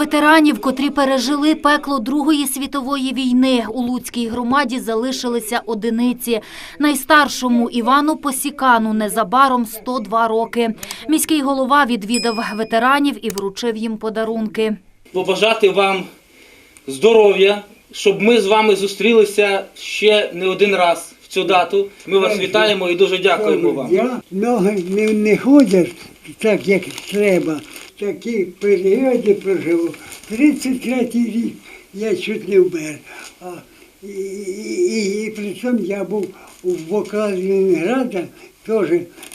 Ветеранів, котрі пережили пекло Другої світової війни, у Луцькій громаді залишилися одиниці. Найстаршому Івану Посікану незабаром 102 роки. Міський голова відвідав ветеранів і вручив їм подарунки. побажати вам здоров'я, щоб ми з вами зустрілися ще не один раз в цю дату. Ми вас вітаємо і дуже дякуємо вам. Я ноги не, не ходять так, як треба. Такі періоди проживу. 33-й рік я чуть не вмер. А, і, і, і, при цьому я був у вокалі Ленінграда, теж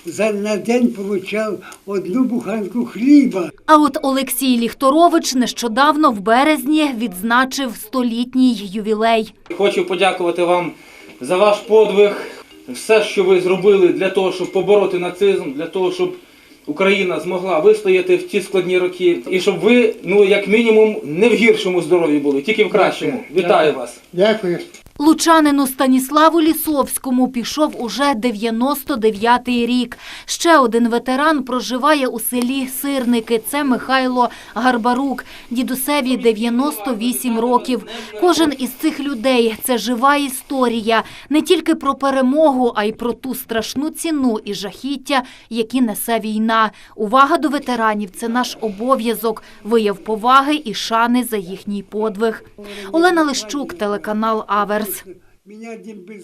за, на день получав одну буханку хліба. А от Олексій Ліхторович нещодавно в березні відзначив столітній ювілей. Хочу подякувати вам за ваш подвиг, все, що ви зробили для того, щоб побороти нацизм, для того, щоб Україна змогла вистояти в ті складні роки, і щоб ви, ну як мінімум, не в гіршому здоров'ї були, тільки в кращому. Вітаю вас! Дякую. Лучанину Станіславу Лісовському пішов уже 99-й рік. Ще один ветеран проживає у селі Сирники. Це Михайло Гарбарук. Дідусеві 98 років. Кожен із цих людей – це жива історія. Не тільки про перемогу, а й про ту страшну ціну і жахіття, які несе війна. Увага до ветеранів – це наш обов'язок. Вияв поваги і шани за їхній подвиг. Олена Лищук, телеканал Аверс. Без